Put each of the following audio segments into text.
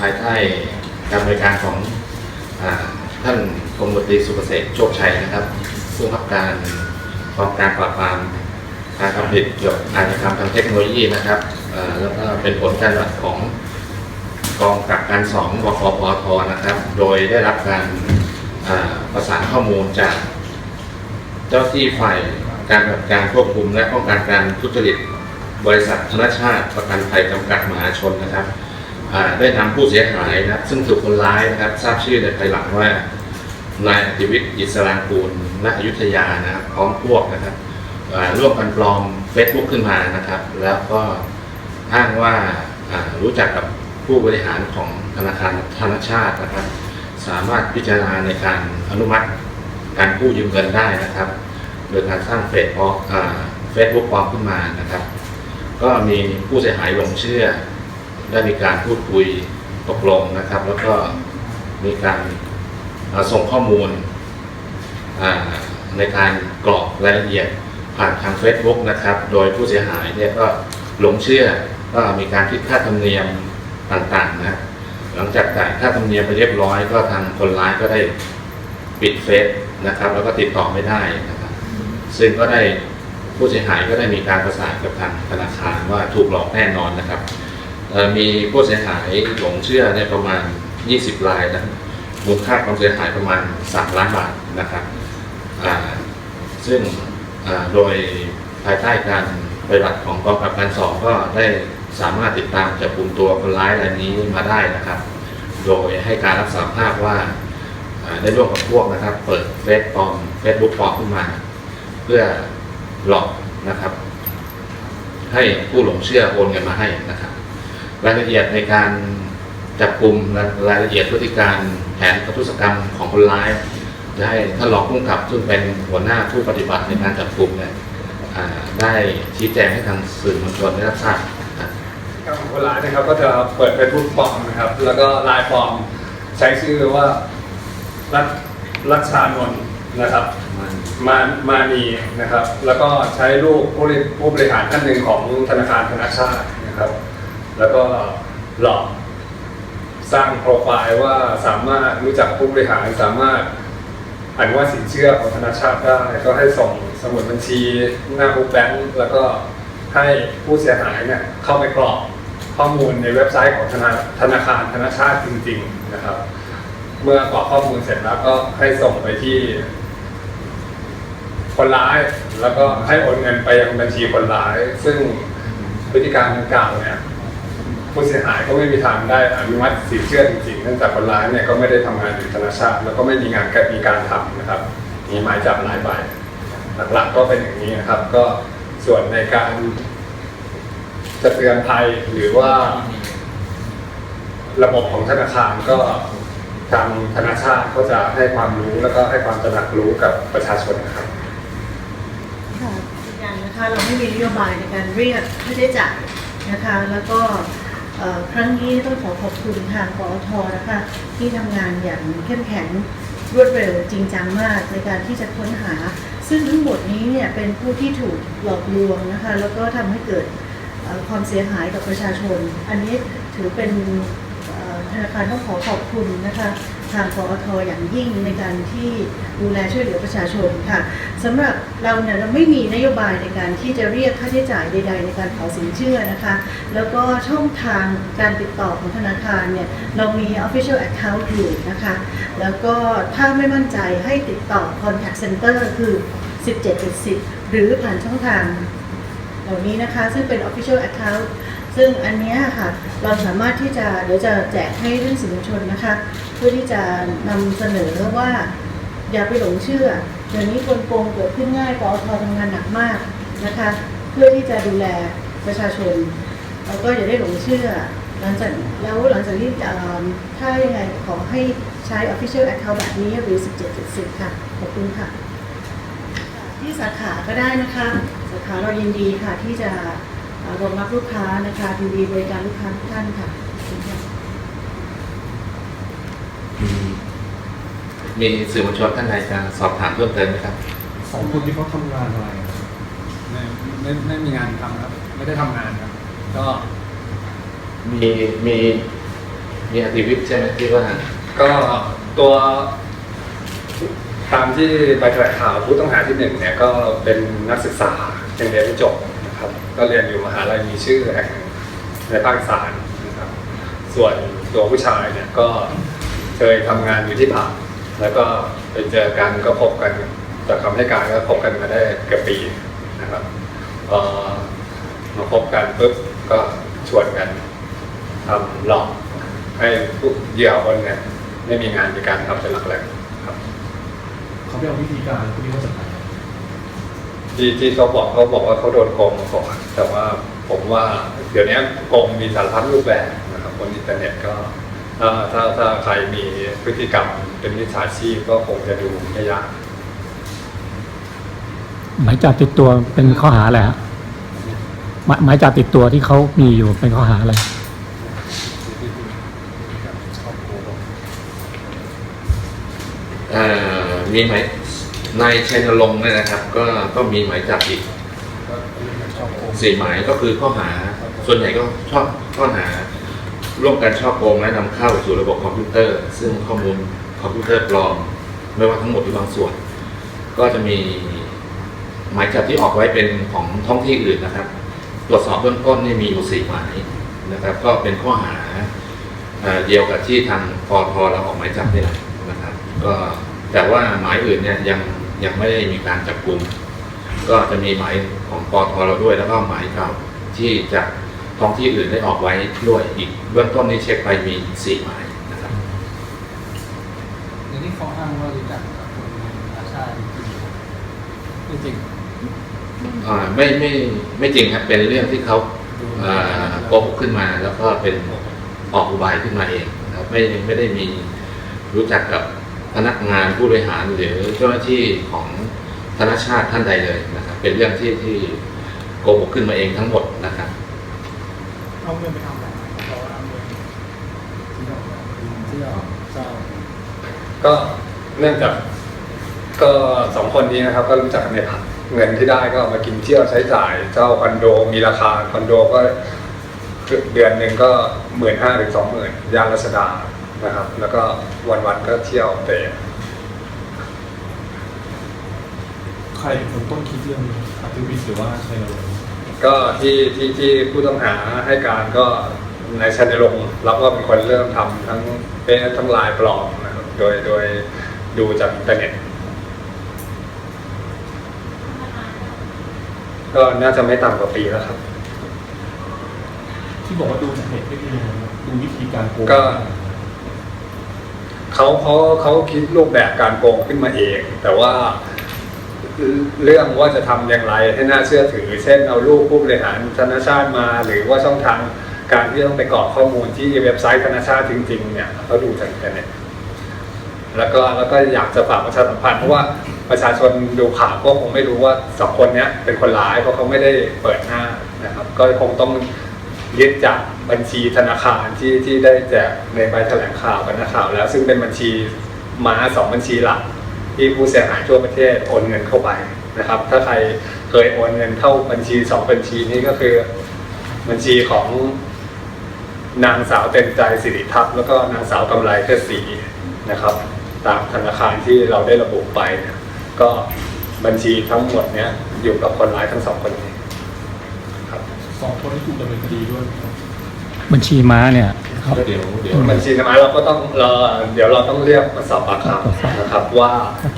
ภายใต้การบริการของท่านกรมดตรีสุเกษตรโชคชัยนะครับผู้บังคับการกองการปราบปรามการทำผิดเกี่ยวกับอาชญากรรมทางเทคโนโลยีนะครับแล้วก็เป็นผลการปฏิบัติของกองกับการสองบกปทนะครับ โดยได้รับการประสานข้อมูลจาก เจ้าที่ฝ่ายการปฏิบัติการควบคุมและป้องกันการทุจริต บริษัทธนชาติประกันภัยจำกัดมหาชนนะครับได้นำผู้เสียหายนะครับ ซึ่งถูกคนร้ายนะครับ ทราบชื่อในภายหลังว่านายอธิวิทย์อิสรางกูลณอยุธยานะครับ พร้อมพวกนะครับอ่าร่วมกันปลอม Facebook ขึ้นมานะครับ แล้วก็อ้างว่าอ่ารู้จักกับผู้บริหารของธนาคารธนชาตินะครับ สามารถพิจารณาในการอนุมัติการกู้ยืมเงินได้นะครับ โดยการสร้างเฟซบุ๊กเฟซบุ๊กปลอมขึ้นมานะครับ ก็มีผู้เสียหายหลงเชื่อ ได้มีการพูดคุยตกลงนะครับ แล้วก็มีการส่งข้อมูลในการกรอกรายละเอียดผ่านทาง Facebook นะครับ โดยผู้เสียหายเนี่ยก็หลงเชื่อก็มีการคิดค่าธรรมเนียมต่างๆนะหลังจากจ่ายค่าธรรมเนียมไปเรียบร้อยก็ทางคนร้ายก็ได้ปิดเฟซนะครับ แล้วก็ติดต่อไม่ได้นะครับ ซึ่งก็ได้ ผู้เสียหายก็ได้มีการประสานกับทางธนาคารว่าถูกหลอกแน่นอนนะครับมีผู้เสียหายหลงเชื่อเนี่ยประมาณ 20 รายนะมูลค่าความเสียหายประมาณ 3 ล้านบาทนะครับซึ่งโดยภายใต้การปฏิบัติของกองกำกับการสองก็ได้สามารถติดตามจับกลุ่มตัวคนร้ายรายนี้มาได้นะครับ โดยให้การรับสารภาพว่าอ่าได้ร่วมกับพวกนะครับ เปิดเฟซปลอมเฟซบุ๊กปลอมขึ้นมา เพื่อหลอก นะครับ ให้ผู้หลงเชื่อโอนเงินมาให้นะครับ รายละเอียดในการจับกลุ่มรายละเอียดพฤติการแผนประทุษกรรมของคนร้ายจะให้ท่านรองผู้กำกับซึ่งเป็นหัวหน้าผู้ปฏิบัติในการจับกลุ่มเนี่ยได้ชี้แจงให้ทางสื่อมวลชนได้รับทราบนะครับการของคนร้ายนะครับ ก็จะเปิดเฟซบุ๊กปลอมนะครับ แล้วก็ไลน์ปลอมใช้ชื่อว่ารัฐรัชชานนท์นะครับ มามานีนะครับ แล้วก็ใช้รูปผู้บริผู้บริหารท่านหนึ่งของธนาคารธนาชาตินะครับ แล้วก็หลอกสร้างโปรไฟล์ว่าสามารถรู้จักผู้บริหารสามารถอนุมัติสินเชื่อของธนาชาติได้ก็ให้ส่งสมุดบัญชีหน้าบุ๊กแบงก์แล้วก็ให้ผู้เสียหายเนี่ยเข้าไปกรอกข้อมูลในเว็บไซต์ของธนาธนาคารธนาชาติจริง ๆ นะครับ เมื่อกรอกข้อมูลเสร็จแล้วก็ให้ส่งไปที่ คนร้าย แล้วก็ให้โอนเงินไปยังบัญชีคนร้าย ซึ่งพฤติการดังกล่าวเนี่ยผู้เสียหายก็ไม่มีทางได้อนุมัติสินเชื่อจริงๆเนื่องจากคนร้ายเนี่ยก็ไม่ได้ทำงานอยู่ธนาชาตแล้วก็ไม่มีงานการมีการทำนะครับมีหมายจับหลายใบหลักๆก็เป็นอย่างนี้นะครับ ก็ส่วนในการจะเตือนภัยหรือว่า ระบบของธนาคารก็ทางธนาชาติก็จะให้ความรู้แล้วก็ให้ความตระหนักรู้กับประชาชนนะครับ นะคะเราไม่มีนโยบายในการเรียกค่าใช้จ่ายนะคะแล้วก็ครั้งนี้ต้องขอขอบคุณทางปอทนะคะที่ทำงานอย่างเข้มแข็งรวดเร็วจริงจังมากในการที่จะค้นหา ซึ่งทั้งหมดนี้เนี่ยเป็นผู้ที่ถูกหลอกลวงนะคะแล้วก็ทำให้เกิดความเสียหายกับประชาชน อันนี้ถือเป็นธนาคารต้องขอขอบคุณนะคะทางปอทอย่างยิ่งในการที่ดูแลช่วยเหลือประชาชนค่ะสำหรับ เราเนี่ยเราไม่มีนโยบายในการที่จะเรียกค่าใช้จ่ายใด ๆ ในการขอสินเชื่อนะคะ แล้วก็ช่องทางการติดต่อของธนาคารเนี่ยเรามี official account อยู่นะคะ แล้วก็ถ้าไม่มั่นใจให้ติดต่อ contact center คือ 1770หรือผ่านช่องทางเหล่านี้นะคะ ซึ่งเป็น official account ซึ่งอันนี้ค่ะเราสามารถที่จะเดี๋ยวจะแจกให้เรื่องสื่อมวลชนนะคะ เพื่อที่จะนำเสนอว่าอย่าไปหลงเชื่อ เดี๋ยวนี้คนโกงเกิดขึ้นง่ายปอททำงานหนักมากนะคะ เพื่อที่จะดูแลประชาชนแล้วก็อย่าได้หลงเชื่อ หลังจากแล้วหลังจากที่เอ่อถ้ายังไงขอให้ใช้ official account แบบนี้หรือ 1770 ค่ะ ขอบคุณค่ะ ที่สาขาก็ได้นะคะ สาขาเรายินดีค่ะที่จะรองรับลูกค้านะคะยินดีบริการลูกค้าทุกท่านค่ะขอบคุณค่ะ มีมีสื่อมวลชนท่านใดจะสอบถามเพิ่มเติมไหมครับ สองคนที่เขาทำงานอะไรอะไม่ไม่ไม่มีงานทำครับ ไม่ได้ทำงานครับ ก็มีมีมีอธิวิทย์ใช่ไหมที่ว่าก็ตัวตามที่ใบแถลงข่าวผู้ต้องหาที่หนึ่งเนี่ยก็เป็นนักศึกษายังเรียนไม่จบนะครับ ก็เรียนอยู่มหาลัยมีชื่อแห่งหนึ่งในภาคอีสานนะครับ ส่วนตัวผู้ชายเนี่ยก็เคยทำงานอยู่ที่ผับ แล้วก็ไปเจอกันก็พบกันจากคำให้การก็พบกันมาได้เกือบปีนะครับพอมาพบกันปุ๊บก็ชวนกันทำหลอกให้ผู้เหยื่อคนเนี่ยไม่มีงานมีการทำเป็นหลักแหล่งครับเขาไปเอาวิธีการพวกนี้มาจากไหนที่ที่เขาบอกเขาบอกว่าเขาโดนโกงมาก่อนแต่ว่าผมว่าเดี๋ยวนี้โกงมีสารพัดรูปแบบนะครับบนอินเทอร์เน็ตก็ถ้าถ้าถ้าใครมีพฤติกรรม เป็นมิจฉาชีพก็คงจะดูไม่ยากหมายจับติดตัวเป็นข้อหาอะไรฮะหมายหมายจับติดตัวที่เขามีอยู่เป็นข้อหาอะไรเอ่อมีหมายนายชัยนรงค์เนี่ยนะครับ ก็ก็มีหมายจับอีกสี่หมายก็คือข้อหา ส่วนใหญ่ก็ชอบข้อหา ร่วมกันช่อโกงและนำเข้าสู่ระบบคอมพิวเตอร์ ซึ่งข้อมูล คอมพิวเตอร์ปลอมไม่ว่าทั้งหมดหรือบางส่วน ก็จะมีหมายจับที่ออกไว้เป็นของท้องที่อื่นนะครับ ตรวจสอบเบื้องต้นนี่มีอยู่สี่หมายนะครับ ก็เป็นข้อหาเดียวกับที่ทางปอทเราออกหมายจับนี่แหละนะครับ ก็แต่ว่าหมายอื่นเนี่ยยังยังไม่ได้มีการจับกลุ่มก็จะมีหมายของปอทเราด้วยแล้วก็หมายเก่าที่จากท้องที่อื่นได้ออกไว้ด้วยอีกเบื้องต้นนี่เช็คไปมีสี่หมายนะครับ อย่างที่เขาอ้างว่ารู้จักกับคนในอาชาติจริงจริง อ่าไม่ไม่ไม่จริงครับเป็นเรื่องที่เขาอ่าโกหกขึ้นมา แล้วก็เป็นออกอุบายขึ้นมาเองนะครับไม่ไม่ได้มีรู้จักกับพนักงานผู้บริหารหรือเจ้าหน้าที่ของธนาชาติท่านใดเลยนะครับ เป็นเรื่องที่ที่โกหกขึ้นมาเองทั้งหมดนะครับเอาเงินไปทำอะไรเราเอาเงินที่เราที่เราเจ้าก็เนื่องจากก็สองคนนี้นะครับ ก็รู้จักกันในผับ เงินที่ได้ก็เอามากินเที่ยวใช้จ่ายเจ้าคอนโดมีราคาคอนโดก็เดือนหนึ่งก็หมื่นห้าถึงสองหมื่นย่านรัชดานะครับ แล้วก็วันๆก็เที่ยวเตะใครเป็นคนต้นคิดเรื่องนี้อธิวิทย์หรือว่าชัยนรก็ที่ที่ที่ผู้ต้องหาให้การก็ในายชัยนรงค์รับว่าเป็นคนเริ่มทำทั้งเฟซทั้งไลน์ปลอมนะครับโดยโดยดูจากอินเทอร์เน็ต ก็น่าจะไม่ต่ำกว่าปีแล้วครับ ที่บอกว่าดูจากเน็ตไม่มีนะครับดูวิธีการโกงก็ เขาเขาเขาคิดรูปแบบการโกงขึ้นมาเอง แต่ว่าเรื่องว่าจะทำอย่างไรให้น่าเชื่อถือ เช่นเอารูปผู้บริหารธนาชาติมา หรือว่าช่องทางการที่ต้องไปกรอกข้อมูลที่เว็บไซต์ธนาชาติจริง ๆ เนี่ยเขาดูจากอินเทอร์เน็ต แล้วก็แล้วก็อยากจะฝากประชาสัมพันธ์เพราะว่าประชาชนดูข่าวก็คงไม่รู้ว่าสองคนนี้เป็นคนร้ายเพราะเขาไม่ได้เปิดหน้านะครับ ก็คงต้องยึดจากบัญชีธนาคารที่ที่ได้แจกในใบแถลงข่าวกับนักข่าวแล้วซึ่งเป็นบัญชีม้าสองบัญชีหลัก ที่ผู้เสียหายทั่วประเทศโอนเงินเข้าไปนะครับ ถ้าใครเคยโอนเงินเข้าบัญชีสองบัญชีนี้ก็คือบัญชีของนางสาวเต็มใจสิริทัพแล้วก็นางสาวกำไรเพชรศรีนะครับ ตามธนาคารที่เราได้ระบุไปเนี่ยก็บัญชีทั้งหมดเนี้ยอยู่กับคนร้ายทั้งสองคนนี้ครับสองคนที่ถูกดำเนินคดีด้วยนะครับบัญชีม้าเนี่ยเขาก็เดี๋ยวเดี๋ยวบัญชีม้าเราก็ต้องเราเดี๋ยวเราต้องเรียกมาสอบปากคำนะครับว่า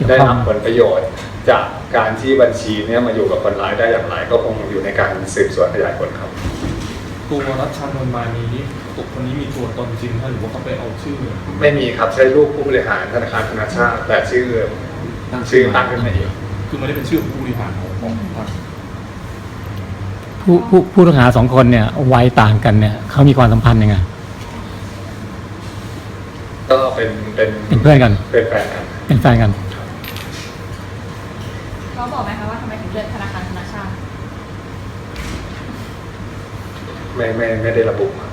ได้รับผลประโยชน์จากการที่บัญชีเนี้ยมาอยู่กับคนร้ายได้อย่างไรก็คงอยู่ในการสืบสวนขยายผลครับ ตัวรัชชานนท์มานีนี่ตัวคนนี้มีตัวตนจริงไหมหรือว่าเขาไปเอาชื่อ ไม่มีครับใช้รูปผู้บริหารธนาคารธนาชาติแต่ชื่อชื่อตั้งขึ้นมาเองคือไม่ได้เป็นชื่อของผู้บริหารของของทางผู้ผู้ผู้ต้องหาสองคนเนี่ยวัยต่างกันเนี่ยเขามีความสัมพันธ์ยังไงก็เป็นเป็นเป็นเพื่อนกัน เป็นแฟนกันเป็นแฟนกันเขาบอกไหมคะว่าทำไมถึงเลือกธนาคารธนาชาติ ไม่ไม่ไม่ได้ระบุครับ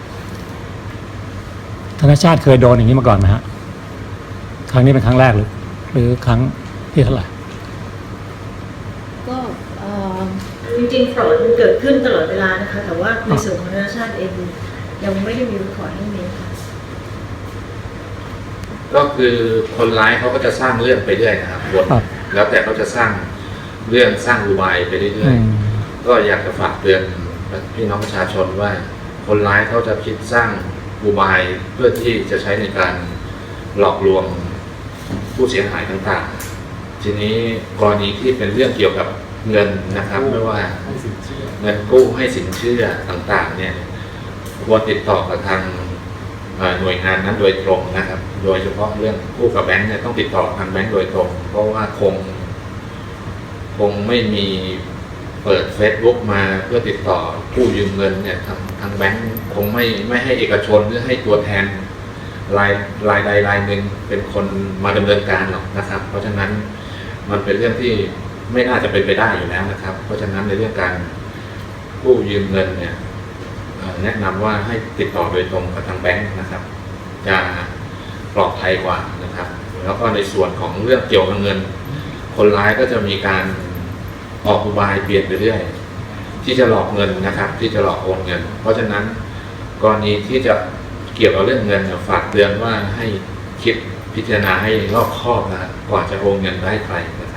ธนชาติเคยโดนอย่างนี้มาก่อนไหมฮะ ครั้งนี้เป็นครั้งแรกหรือ หรือครั้งที่เท่าไหร่จริงๆ fraud มันเกิดขึ้นตลอดเวลานะคะ แต่ว่าในส่วนของธนาชาติเองยังไม่ได้มีรีพอร์ตเรื่องนี้ค่ะ ก็คือคนร้ายเขาก็จะสร้างเรื่องไปเรื่อยนะครับวนครับ แล้วแต่เขาจะสร้างเรื่องสร้างอุบายไปเรื่อือยมๆก็อยากจะฝากเตือน พี่น้องประชาชนว่าคนร้ายเขาจะคิดสร้างอุบายเพื่อที่จะใช้ในการหลอกลวงผู้เสียหายต่างๆ ทีนี้กรณีที่เป็นเรื่องเกี่ยวกับเงินนะครับไม่ว่าเงินกู้ให้สินเชื่อต่างๆ เนี่ยควรติดต่อกับทางหน่วยงานนั้นโดยตรงนะครับ โดยเฉพาะเรื่องกู้กับแบงค์เนี่ยต้องติดต่อทางแบงค์โดยตรง เพราะว่าคง คงไม่มี เปิด Facebook มาเพื่อติดต่อกู้ยืมเงินเนี่ยทางทางแบงค์คงไม่ไม่ให้เอกชนหรือให้ตัวแทนรายรายใดรายหนึ่งเป็นคนมาดำเนินการหรอกนะครับ เพราะฉะนั้นมันเป็นเรื่องที่ไม่น่าจะเป็นไปได้อยู่แล้วนะครับ เพราะฉะนั้นในเรื่องการกู้ยืมเงินเนี่ยแนะนำว่าให้ติดต่อโดยตรงกับทางแบงค์นะครับ จะปลอดภัยกว่านะครับ แล้วก็ในส่วนของเรื่องเกี่ยวกับเงิน คนร้ายก็จะมีการ ออกอุบายเปลี่ยนไปเรื่อยที่จะหลอกเงินนะครับ ที่จะหลอกโอนเงิน เพราะฉะนั้นกรณีที่จะเกี่ยวกับเรื่องเงินฝากเตือนว่าให้คิดพิจารณาให้รอบคอบนะก่อนจะโอนเงินไปให้ใครนะ